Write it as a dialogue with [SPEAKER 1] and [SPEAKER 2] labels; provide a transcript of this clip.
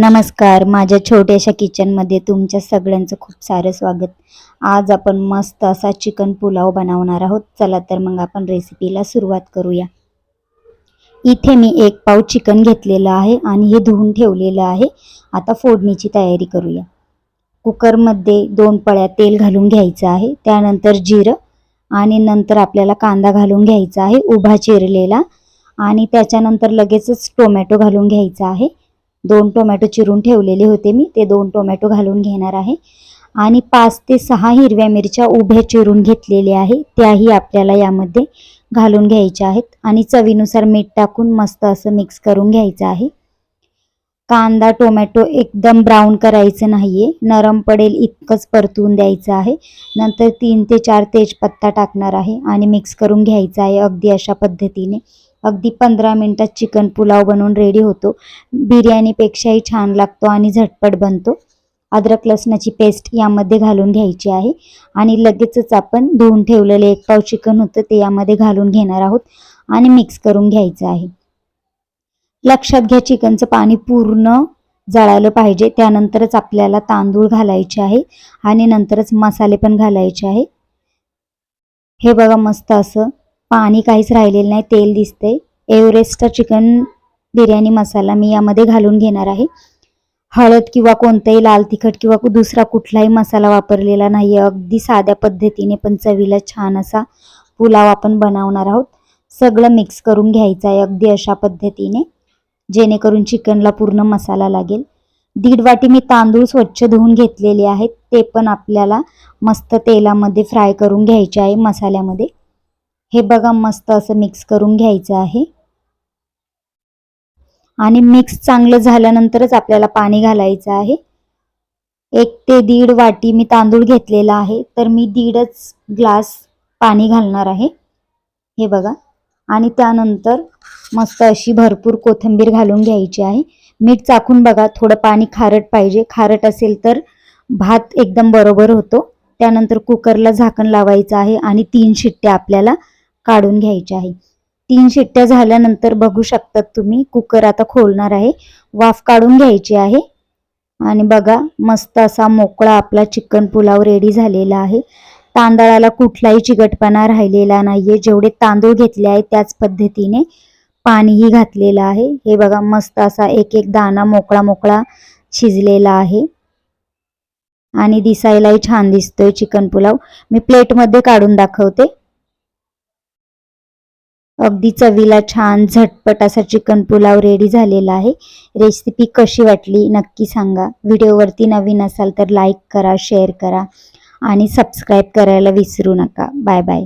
[SPEAKER 1] नमस्कार. माझ्या छोट्याशा किचनमध्ये तुमच्या सगळ्यांचं खूप सारं स्वागत. आज आपण मस्त असा चिकन पुलाव बनवणार आहोत. चला तर मग आपण रेसिपीला सुरुवात करूया. इथे मी एक पाव चिकन घेतलेलं आहे आणि हे धुवून ठेवलेलं आहे. आता फोडणीची तयारी करूया. कुकरमध्ये दोन पळ्या तेल घालून घ्यायचं आहे. त्यानंतर जिरं आणि नंतर आपल्याला कांदा घालून घ्यायचा आहे उभा चिरलेला. आणि त्याच्यानंतर लगेचच टोमॅटो घालून घ्यायचा आहे. दोन टोमॅटो चिरून ठेवलेले होते मी. ते दोन टोमॅटो घालून घेणार आहे. आणि पाच ते सहा हिरव्या मिरच्या उभ्या चिरून घेतलेल्या आहे त्याही आपल्याला यामध्ये घालून घ्यायच्या आहेत. आणि चवीनुसार मीठ टाकून मस्त असं मिक्स करून घ्यायचं आहे. कांदा टोमॅटो एकदम ब्राऊन करायचं नाहीये. नरम पडेल इतकंच परतून द्यायचं आहे. नंतर तीन ते चार तेजपत्ता टाकणार आहे. आणि मिक्स करून घ्यायचं आहे अगदी अशा पद्धतीने. अगदी पंधरा मिनटात चिकन पुलाव बनवून रेडी होतो. बिर्याणीपेक्षाही छान लागतो आणि झटपट बनतो. अद्रक लसणाची पेस्ट यामध्ये घालून घ्यायची आहे. आणि लगेचच आपण धुवून ठेवलेलं एक पाव चिकन होतं ते यामध्ये घालून घेणार आहोत. आणि मिक्स करून घ्यायचं आहे. लक्षात घ्या चिकनचं पाणी पूर्ण जळालं पाहिजे. त्यानंतरच आपल्याला तांदूळ घालायचे आहे. आणि नंतरच मसाले पण घालायचे आहे. हे बघा मस्त असं पाणी काहीच राहिलेलं नाही तेल दिसतंय. एव्हरेस्टचा चिकन बिर्याणी मसाला मी यामध्ये घालून घेणार आहे. हळद किंवा कोणताही लाल तिखट किंवा दुसरा कुठलाही मसाला वापरलेला नाही अगदी साध्या पद्धतीने पण चवीला छान असा पुलाव आपण बनवणार आहोत. सगळं मिक्स करून घ्यायचं आहे अगदी अशा पद्धतीने जेणेकरून चिकनला पूर्ण मसाला लागेल. दीड वाटी मी तांदूळ स्वच्छ धुवून घेतलेले आहेत ते पण आपल्याला मस्त तेलामध्ये फ्राय करून घ्यायचे आहे मसाल्यामध्ये. हे बघा मस्त असं मिक्स करून घ्यायचं आहे. आणि मिक्स चांगलं झाल्यानंतरच आपल्याला पाणी घालायचं आहे. एक ते दीड वाटी मी तांदूळ घेतलेला आहे तर मी दीडच ग्लास पाणी घालणार आहे. हे बघा. आणि त्यानंतर मस्त अशी भरपूर कोथिंबीर घालून घ्यायची आहे. मीठ चाकून बघा थोडं पाणी खारट पाहिजे. खारट असेल तर भात एकदम बरोबर होतो. त्यानंतर कुकरला झाकण लावायचं आहे आणि तीन शिट्ट्या आपल्याला काढून घ्यायचे आहे. तीन शिट्ट्या झाल्यानंतर बघू शकतात तुम्ही कुकर आता खोलणार आहे. वाफ काढून घ्यायची आहे. आणि बघा मस्त असा मोकळा आपला चिकन पुलाव रेडी झालेला आहे. तांदळाला कुठलाही चिकटपणा राहिलेला नाहीये. जेवढे तांदूळ घेतले आहे त्याच पद्धतीने पाणीही घातलेलं आहे. हे बघा मस्त असा एक एक दाणा मोकळा मोकळा शिजलेला आहे. आणि दिसायलाही छान दिसतोय चिकन पुलाव. मी प्लेटमध्ये काढून दाखवते. अगदी चवीला छान झटपट असा चिकन पुलाव रेडी झालेला आहे. रेसिपी कशी वाटली नक्की सांगा. व्हिडिओवरती नवीन असाल तर लाईक करा शेअर करा आणि सबस्क्राईब करायला विसरू नका. Bye bye